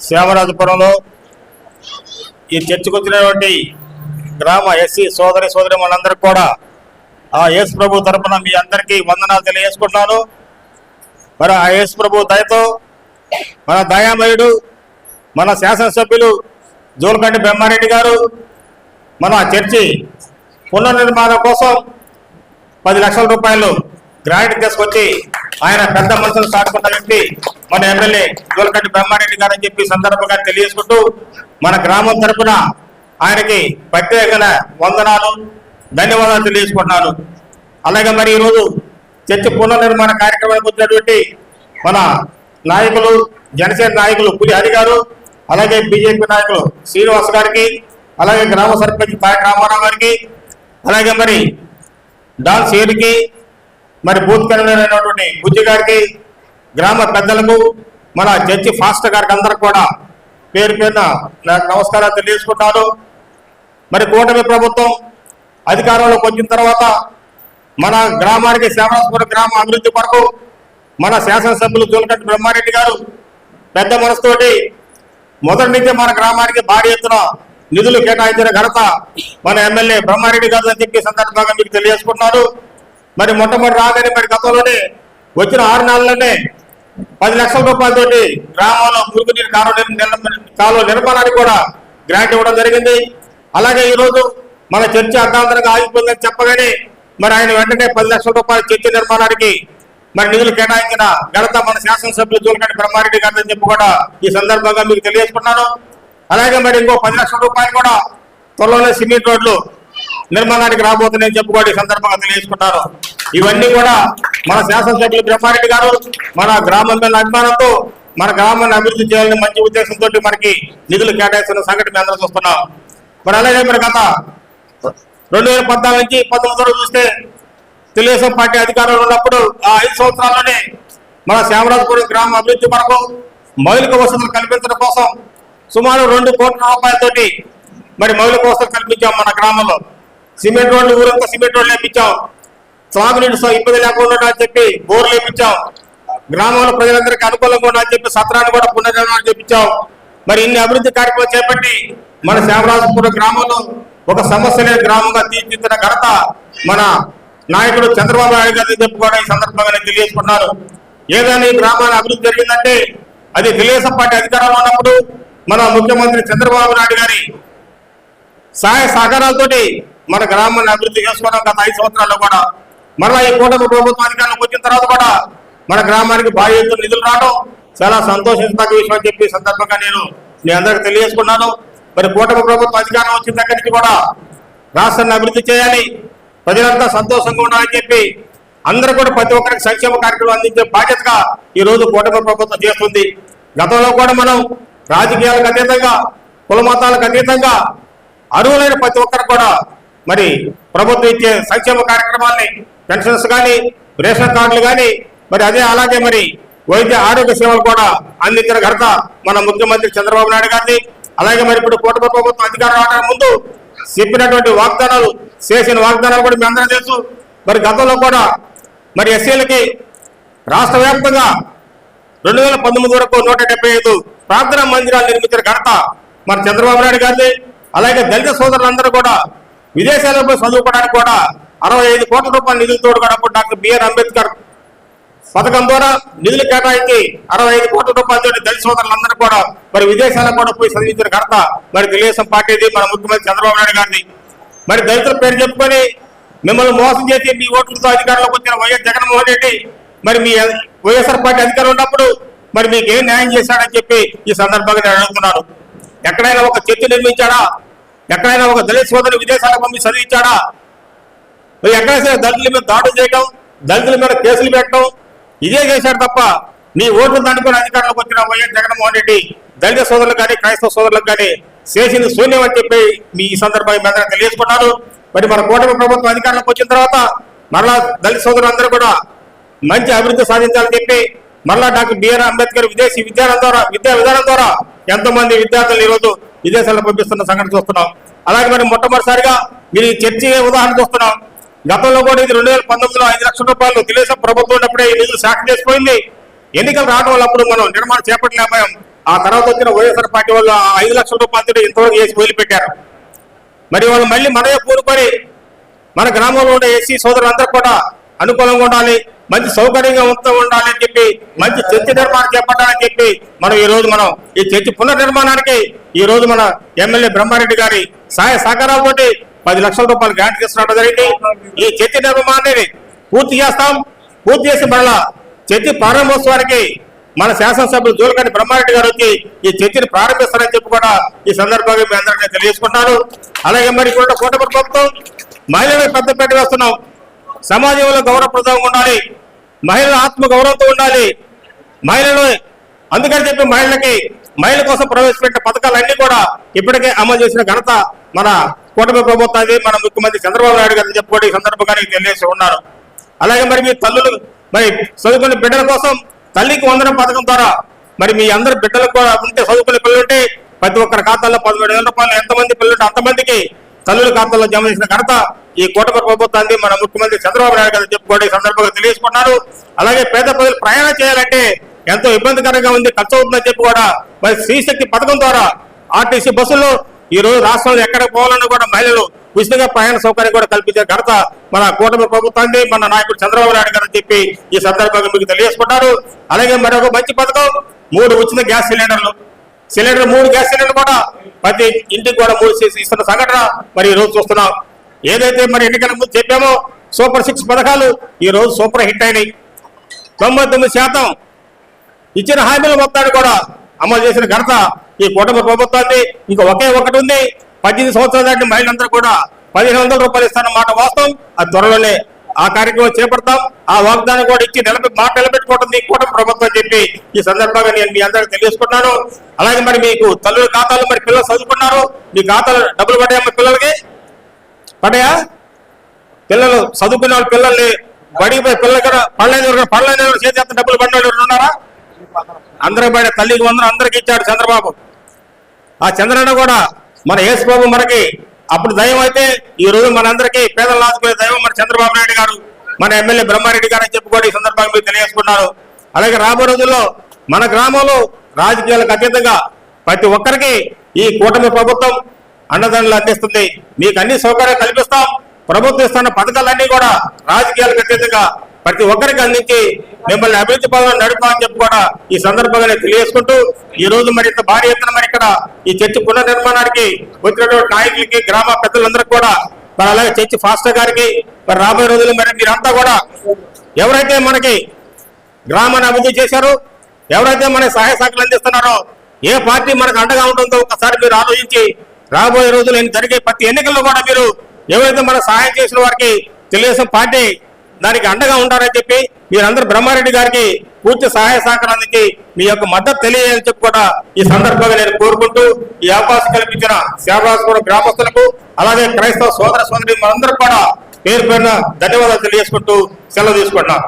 శ్యామరాజపురంలో ఈ చర్చకు వచ్చినటువంటి గ్రామ ఎస్సీ సోదరి సోదరి మనందరికి కూడా ఆ యేసు ప్రభు తరపున మీ అందరికీ వందనాలు తెలియజేసుకుంటున్నాను. మరి ఆ యేసు ప్రభు దయతో మన దయామయుడు మన శాసనసభ్యులు జోలకంటి బ్రహ్మారెడ్డి గారు మన చర్చి పునర్నిర్మాణం కోసం పది లక్షల రూపాయలు గ్రాంట్ తీసుకొచ్చి ఆయన పెద్ద మనసును సాటుకున్న వ్యక్తి మన ఎమ్మెల్యే జోలకంటి బ్రహ్మారెడ్డి గారు అని చెప్పి సందర్భంగా తెలియజేసుకుంటూ మన గ్రామం తరపున ఆయనకి ప్రత్యేకంగా వందనాలు ధన్యవాదాలు తెలియజేసుకుంటున్నాను. అలాగే మరి ఈరోజు చర్చి పునర్నిర్మాణ కార్యక్రమానికి వచ్చినటువంటి మన నాయకులు జనసేన నాయకులు పులి హరి గారు అలాగే బీజేపీ నాయకులు శ్రీనివాస్ గారికి అలాగే గ్రామ సర్పంచ్ తారక రామారావు గారికి అలాగే మరి డాన్ సేరుకి మరి బూత్ కన్వీనర్ అయినటువంటి బుజ్జి గారికి గ్రామ పెద్దలకు మన జడ్జి ఫాస్టర్ గారికి అందరికి కూడా పేరు పేరున నమస్కారాలు తెలియజేసుకుంటాను. మరి కూటమి ప్రభుత్వం అధికారంలోకి వచ్చిన తర్వాత మన గ్రామానికి శ్యామరాజపురం గ్రామ అభివృద్ధి కొరకు మన శాసనసభ్యులు జోలకంటి బ్రహ్మారెడ్డి గారు పెద్ద మనసుతోటి మొదటి నుంచే మన గ్రామానికి భారీ ఎత్తున నిధులు కేటాయించిన ఘనత మన ఎమ్మెల్యే బ్రహ్మారెడ్డి గారు అని చెప్పి సందర్భంగా మీకు తెలియజేసుకుంటున్నారు మరి మొట్టమొదటి రాగానే మరి గతంలోనే వచ్చిన ఆరు నెలల్లోనే పది లక్షల రూపాయలతోటి గ్రామంలో మురుగునీరు కాలువ కాలువ నిర్మాణానికి కూడా గ్రాంట్ ఇవ్వడం జరిగింది. అలాగే ఈరోజు మన చర్చ అర్ధాంతరంగా ఆగిపోయిందని చెప్పగానే మరి ఆయన వెంటనే పది లక్షల రూపాయల చర్చ నిర్మాణానికి మరి నిధులు కేటాయించిన ఘనత మన శాసనసభ్యులు జోలకంటి బ్రహ్మారెడ్డి గారు అని చెప్పి కూడా ఈ సందర్భంగా మీకు తెలియజేసుకున్నాను అలాగే మరి ఇంకో పది లక్షల రూపాయలు కూడా త్వరలోనే సిమెంట్ రోడ్లు నిర్మాణానికి రాబోతున్నాయని చెప్పి సందర్భంగా తెలియజేసుకుంటారు ఇవన్నీ కూడా మన శాసనసభ్యులు బ్రహ్మారెడ్డి గారు మన గ్రామం మీద అభిమానంతో మన గ్రామాన్ని అభివృద్ధి చేయాలని మంచి ఉద్దేశంతో మనకి నిధులు కేటాయిస్తున్న సంఘటన మేము అందరం చూస్తున్నాం. మరి అలాగే మరి గత రెండు వేల పద్నాలుగు నుంచి పంతొమ్మిది వరకు చూస్తే తెలుగుదేశం పార్టీ అధికారంలో ఉన్నప్పుడు ఆ ఐదు సంవత్సరాల్లోనే మన శ్యామరాజపురం గ్రామ అభివృద్ధి కొరకు మౌలిక వసతులు కల్పించడం కోసం సుమారు రెండు కోట్ల రూపాయలతోటి మరి మౌలిక వసతులు కల్పించాం మన గ్రామంలో. సిమెంట్ రోడ్లు ఊరంతా సిమెంట్ రోడ్లు వేయించాం త్రాగునీటి ఇబ్బంది లేకుండా అని చెప్పి బోర్లు వేయించాం గ్రామంలో ప్రజలందరికీ అనుకూలంగా ఉండాలని చెప్పి సత్రాన్ని కూడా పునర్నిర్మాణం చేపించాం మరి ఇన్ని అభివృద్ధి కార్యక్రమాలు చేపట్టి మన శ్యామరాజపురం గ్రామంలో ఒక సమస్య లేని గ్రామంగా తీర్చిదిద్దిన ఘనత మన నాయకుడు చంద్రబాబు నాయుడు గారిని చెప్పుకోవడం ఈ సందర్భంగా నేను తెలియజేసుకున్నాను ఏదైనా ఈ గ్రామాన్ని అభివృద్ధి జరిగిందంటే అది తెలుగుదేశం పార్టీ అధికారంలో ఉన్నప్పుడు మన ముఖ్యమంత్రి చంద్రబాబు నాయుడు గారి సహాయ సహకారాలతోటి మన గ్రామాన్ని అభివృద్ధి చేసుకోవడం గత ఐదు సంవత్సరాల్లో కూడా. మరలా ఈ కూటమి ప్రభుత్వం అధికారంలోకి వచ్చిన తర్వాత కూడా మన గ్రామానికి భారీ ఎత్తున నిధులు రావడం చాలా సంతోషించదగ్గ విషయం అని చెప్పి సందర్భంగా నేను మీ అందరికి తెలియజేసుకున్నాను. మరి కూటమి ప్రభుత్వం అధికారం వచ్చిన దగ్గర నుంచి కూడా రాష్ట్రాన్ని అభివృద్ధి చేయాలి ప్రజలంతా సంతోషంగా ఉండాలని చెప్పి అందరూ కూడా ప్రతి ఒక్కరికి సంక్షేమ కార్యక్రమం అందించే బాధ్యతగా ఈ రోజు కూటమి ప్రభుత్వం చేస్తుంది. గతంలో కూడా మనం రాజకీయాలకు అతీతంగా కుల మతాలకు అతీతంగా అరువులైన ప్రతి ఒక్కరు కూడా మరి ప్రభుత్వం ఇచ్చే సంక్షేమ కార్యక్రమాల్ని పెన్షన్స్ కానీ రేషన్ కార్డులు కానీ మరి అదే అలాగే మరి వైద్య ఆరోగ్య సేవలు కూడా అందించిన ఘనత మన ముఖ్యమంత్రి చంద్రబాబు నాయుడు గారిని అలాగే మరి ఇప్పుడు కూటమి ప్రభుత్వం అధికారం రావడానికి ముందు చెప్పినటువంటి వాగ్దానాలు చేసిన వాగ్దానాలు కూడా మీ అందరం తెలుసు. మరి గతంలో కూడా మరి ఎస్సీలకి రాష్ట్ర వ్యాప్తంగా రెండు వేల పంతొమ్మిది వరకు నూట డెబ్బై ఐదు ప్రార్థనా మందిరాలు నిర్మించిన ఘనత మన చంద్రబాబు నాయుడు గారిని అలాగే దళిత సోదరులందరూ కూడా విదేశాల్లో పోయి చదువుకోవడానికి కూడా అరవై ఐదు కోట్ల రూపాయల నిధులు కూడా డాక్టర్ బిఆర్ అంబేద్కర్ పథకం ద్వారా నిధులు కేటాయించి అరవై ఐదు కోట్ల రూపాయలతో దళిత సోదరులందరూ కూడా మరి విదేశాలకు కూడా పోయి చదివించిన ఘనత మరి తెలుగుదేశం పార్టీది మన ముఖ్యమంత్రి చంద్రబాబు నాయుడు గారిని మరి దళితుల పేరు చెప్పుకొని మిమ్మల్ని మోసం చేసి మీ ఓట్లతో అధికారంలోకి వచ్చిన వైఎస్ జగన్మోహన్ రెడ్డి మరి మీ వైఎస్ఆర్ పార్టీ అధికారం ఉన్నప్పుడు మరి మీకేం న్యాయం చేశాడని చెప్పి ఈ సందర్భంగా నేను అడుగుతున్నాను. ఎక్కడైనా ఒక చర్చ నిర్మించాడా? ఎక్కడైనా ఒక దళిత సోదరు విదేశాలకు పంపి చదివించాడా ఎక్కడైనా సరే దళితుల మీద దాడులు చేయడం దళితుల మీద కేసులు పెట్టడం ఇదే చేశాడు తప్ప నీ ఓట్లు దండుకొని అధికారంలోకి వచ్చిన వైఎస్ జగన్మోహన్ రెడ్డి దళిత సోదరులకు కానీ క్రైస్తవ సోదరులకు కానీ చేసింది శూన్యం అని చెప్పి మీ ఈ సందర్భంగా మీద తెలియజేసుకున్నారు మరి మన కూటమి ప్రభుత్వం అధికారంలోకి వచ్చిన తర్వాత మరలా దళిత సోదరులందరూ కూడా మంచి అభివృద్ధి సాధించాలని చెప్పి మరలా డాక్టర్ బిఆర్ అంబేద్కర్ విదేశీ విద్యాలయం ద్వారా విద్యా విధానం ద్వారా ఎంతోమంది విద్యార్థులు ఈరోజు విదేశాలకు పంపిస్తున్న సంఘటన చూస్తున్నాం అలాగే మరి మొట్టమొదటిసారిగా మీరు చర్చి ఉదాహరణ చూస్తున్నాం గతంలో కూడా ఇది రెండు వేల పంతొమ్మిదిలో ఐదు లక్షల రూపాయలు తెలుగుదేశం ప్రభుత్వం ఉన్నప్పుడే ఈ నిధులు శాఖ చేసిపోయింది. ఎన్నికలు రావడం వల్ల అప్పుడు మనం నిర్మాణం చేపట్టలేకపోయాం ఆ తర్వాత వచ్చిన వైఎస్ఆర్ పార్టీ వాళ్ళు ఆ ఐదు లక్షల రూపాయలు ఇంతవరకు చేసి వదిలిపెట్టారు. మరి వాళ్ళు మళ్ళీ మనమే కూరుకొని మన గ్రామంలో ఉండే ఎస్సీ సోదరులందరూ కూడా అనుకూలంగా ఉండాలి. మంచి సౌకర్యంగా ఉంటూ ఉండాలని చెప్పి మంచి చర్చి నిర్మాణం చేపట్టాలని చెప్పి మనం ఈ రోజు మనం ఈ చర్చి పునర్నిర్మాణానికి ఈ రోజు మన ఎమ్మెల్యే బ్రహ్మారెడ్డి గారి సహాయ సహకారాలతోటి పది లక్షల రూపాయలు గ్రాంట్ తీసుకురావడం జరిగింది. ఈ చర్చి నిర్మాణాన్ని పూర్తి చేస్తాం. పూర్తి చేసి మళ్ళా చర్చి ప్రారంభోత్సవానికి మన శాసనసభ్యులు జోలకంటి బ్రహ్మారెడ్డి గారు వచ్చి ఈ చర్చిని ప్రారంభిస్తారని చెప్పి కూడా ఈ సందర్భంగా మీ అందరికీ తెలియజేసుకుంటున్నాను. అలాగే మరి కూడా కూటమి ప్రభుత్వం మహిళలకు పెద్దపేట వేస్తున్నాం. సమాజంలో గౌరవప్రదంగా ఉండాలి. మహిళల ఆత్మ గౌరవంతో ఉండాలి. మహిళలు అందుకని చెప్పి మహిళలకి మహిళల కోసం ప్రవేశపెట్టిన పథకాలన్నీ కూడా ఇప్పటికే అమలు చేసిన ఘనత మన కూటమి ప్రభుత్వానికి మన ముఖ్యమంత్రి చంద్రబాబు నాయుడు గారిని చెప్పుకోవడం సందర్భంగా తెలియజేసి ఉన్నారు అలాగే మరి మీ తల్లులు మరి చదువుకునే బిడ్డల కోసం తల్లికి వందనం పథకం ద్వారా మరి మీ అందరి బిడ్డలకు కూడా ఉంటే చదువుకునే పిల్లలు ఉంటే ప్రతి ఒక్కరి ఖాతాల్లో పదమూడు వేల రూపాయలు. ఎంతమంది పిల్లలుంటే అంతమందికి తల్లుల ఖాతాల్లో జమ చేసిన ఘనత ఈ కూటమి ప్రభుత్వాన్ని మన ముఖ్యమంత్రి చంద్రబాబు నాయుడు గారు చెప్పుకోవడం సందర్భంగా తెలియజేసుకున్నారు అలాగే పేద ప్రజలు ప్రయాణం చేయాలంటే ఎంతో ఇబ్బందికరంగా ఉంది ఖర్చు అవుతుందని చెప్పి కూడా మరి శ్రీశక్తి పథకం ద్వారా ఆర్టీసీ బస్సుల్లో ఈ రోజు రాష్ట్రంలో ఎక్కడ పోవాలన్నా కూడా మహిళలు ఉచితంగా ప్రయాణ సౌకర్యం కూడా కల్పించే ఘనత మన కూటమి ప్రభుత్వాన్ని మన నాయకుడు చంద్రబాబు నాయుడు గారు చెప్పి ఈ సందర్భంగా మీకు తెలియజేసుకుంటారు అలాగే మరొక మంచి పథకం మూడు ఉచిత గ్యాస్ సిలిండర్లు. సిలిండర్ మూడు గ్యాస్ సిలిండర్ కూడా ప్రతి ఇంటికి కూడా మూడు చేసి ఇస్తున్న సంఘటన మరి ఈ రోజు చూస్తున్నాం. ఏదైతే మరి ఎన్నికల ముందు చెప్పామో సూపర్ సిక్స్ పథకాలు ఈరోజు సూపర్ హిట్ అయినాయి. తొంభై తొమ్మిది శాతం ఇచ్చిన హామీల మొత్తాన్ని కూడా అమలు చేసిన ఘనత ఈ కూటమి ప్రభుత్వాన్ని ఇంకా ఒకే ఒకటి ఉంది. పద్దెనిమిది సంవత్సరాల దాటి మహిళలందరూ కూడా పదిహేను వందల రూపాయలు ఇస్తారన్న మాట వాస్తవం. అది త్వరలోనే ఆ కార్యక్రమం చేపడతాం. ఆ వాగ్దానం కూడా ఇచ్చి నిలబె మాట నిలబెట్టుకోవడం ఈ కూటమి ప్రభుత్వం చెప్పి ఈ సందర్భంగా నేను మీ అందరికి తెలియజేసుకుంటున్నాను. అలాగే మరి మీకు తల్లుల ఖాతాలు మరి పిల్లలు చదువుకున్నారు మీ ఖాతాలు డబ్బులు పడ్డాయా మీ పిల్లలకి? పడ్డాయా? పిల్లలు చదువుకున్న వాళ్ళ పిల్లల్ని బడికి పోయి పిల్లలు కూడా పడలేదు పడలేదు చేతి డబ్బులు పడిన వాళ్ళు ఉన్నారా? అందరికి పడే తల్లికి వందరం అందరికి ఇచ్చాడు చంద్రబాబు. ఆ చంద్రన్న కూడా మన యేసు బాబు మనకి అప్పుడు దైవం అయితే ఈ రోజు మనందరికీ పేదలు ఆదుకునే దైవం మన చంద్రబాబు నాయుడు గారు. మన ఎమ్మెల్యే బ్రహ్మారెడ్డి గారు అని చెప్పుకోవడం ఈ సందర్భంగా మీరు తెలియజేసుకున్నారు. అలాగే రాబో రోజుల్లో మన గ్రామంలో రాజకీయాలకు అతీతంగా ప్రతి ఒక్కరికి ఈ కూటమి ప్రభుత్వం అండదండలు అందిస్తుంది మీకు అన్ని సౌకర్యాలు కల్పిస్తాం. ప్రభుత్వం ఇస్తున్న పథకాలన్నీ కూడా రాజకీయాలకు అతీతంగా ప్రతి ఒక్కరికి అందించి మిమ్మల్ని అభివృద్ధి పదంలో నడుపుతామని చెప్పి కూడా ఈ సందర్భంగా తెలియజేసుకుంటూ ఈ రోజు మరి ఇంత భారీ ఎత్తున మరి ఇక్కడ ఈ చర్చి పునర్నిర్మాణానికి వచ్చినటువంటి నాయకులకి గ్రామ పెద్దలందరికీ కూడా మరి అలాగే చర్చి ఫాస్టర్ గారికి మరి రాబోయే రోజుల్లో మరి మీరంతా కూడా ఎవరైతే మనకి గ్రామాన్ని అభివృద్ధి చేశారో ఎవరైతే మనకి సహాయ శాఖలు అందిస్తున్నారో ఏ పార్టీ మనకు అండగా ఉంటుందో ఒకసారి మీరు ఆలోచించి రాబోయే రోజులు జరిగే ప్రతి ఎన్నికల్లో కూడా మీరు ఎవరైతే మనకు సహాయం చేసిన వారికి తెలుగుదేశం పార్టీ దానికి అండగా ఉంటారని చెప్పి మీరందరూ బ్రహ్మారెడ్డి గారికి పూర్తి సహాయ సహకారానికి మీ యొక్క మద్దతు తెలియజేయాలని చెప్పి కూడా ఈ సందర్భంగా నేను కోరుకుంటూ ఈ అవకాశం కల్పించిన శ్యామరాజపురం గ్రామస్తులకు అలాగే క్రైస్తవ సోదర సోదరి మనందరూ కూడా పేరు పేరున ధన్యవాదాలు తెలియజేసుకుంటూ సెలవు తీసుకుంటున్నాను.